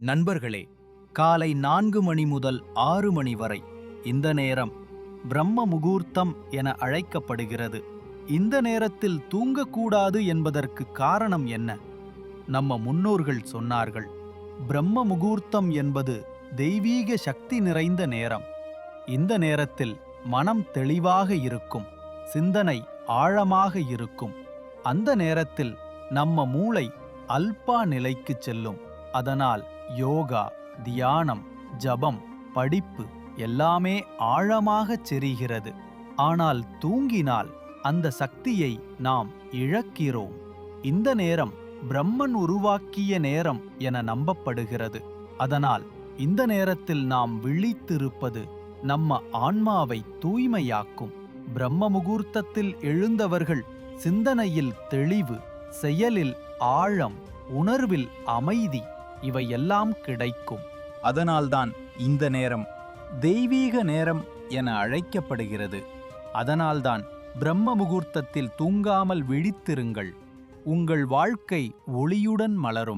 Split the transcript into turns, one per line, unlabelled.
நண்பர்களே காலை நான்கு மணி முதல் ஆறு மணி வரை இந்த நேரம் பிரம்ம முகூர்த்தம் என அழைக்கப்படுகிறது. இந்த நேரத்தில் தூங்கக்கூடாது என்பதற்கு காரணம் என்ன? நம்ம முன்னோர்கள் சொன்னார்கள் பிரம்ம முகூர்த்தம் என்பது தெய்வீக சக்தி நிறைந்த நேரம். இந்த நேரத்தில் மனம் தெளிவாக இருக்கும் சிந்தனை ஆழமாக இருக்கும். அந்த நேரத்தில் நம்ம மூளை அல்பா நிலைக்கு செல்லும் அதனால் யோகா தியானம் ஜபம் படிப்பு எல்லாமே ஆழமாகச் செரிகிறது ஆனால் தூங்கினால் அந்த சக்தியை நாம் இழக்கிறோம். இந்த நேரம் பிரம்மன் உருவாக்கிய நேரம் என நம்பப்படுகிறது. அதனால் இந்த நேரத்தில் நாம் விழித்திருப்பது நம்ம ஆன்மாவை தூய்மையாக்கும். பிரம்ம முகூர்த்தத்தில் எழுந்தவர்கள் சிந்தனையில் தெளிவு செயலில் ஆழம் உணர்வில் அமைதி இவையெல்லாம் கிடைக்கும். அதனால்தான் இந்த நேரம் தெய்வீக நேரம் என அழைக்கப்படுகிறது. அதனால்தான் பிரம்ம முகூர்த்தத்தில் தூங்காமல் விழித்திருங்கள். உங்கள் வாழ்க்கை ஒளியுடன் மலரும்.